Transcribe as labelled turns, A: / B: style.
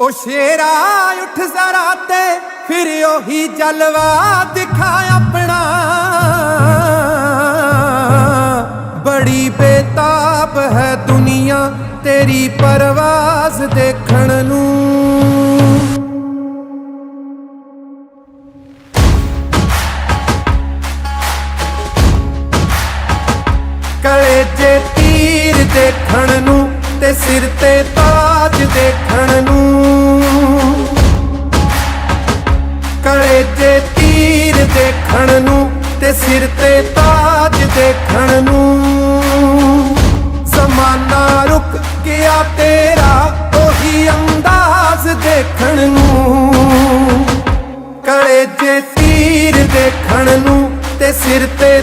A: ਉਹ ਸ਼ੇਰਾ ਉੱਠ ਜ਼ਰਾ ਤੇ ਫਿਰ ਉਹੀ ਜਲਵਾ ਦਿਖਾ ਆਪਣਾ। ਬੜੀ ਬੇਤਾਬ ਹੈ ਦੁਨੀਆ ਤੇਰੀ ਪਰਵਾਜ਼ ਦੇਖਣ ਨੂੰ। ਕਲੇ ਜੇ ਤੀਰ ਦੇਖਣ ਨੂੰ ਤੇ ਸਿਰ ਤੇ ਤਾਜ ਦੇਖਣ ਨੂੰ। ਕਲੇ ਜੇ ਤੀਰ ਦੇਖਣ ਨੂੰ ਤੇ ਸਿਰ ਤੇ ਤਾਜ ਦੇਖਣ ਨੂੰ। ਜ਼ਮਾਨਾ ਰੁਕ ਗਿਆ ਤੇਰਾ, ਉਹੀ ਅੰਦਾਜ਼ ਦੇਖਣ ਨੂੰ। ਕਲੇ ਜੇ ਤੀਰ ਦੇਖਣ ਨੂੰ ਤੇ ਸਿਰ ਤੇ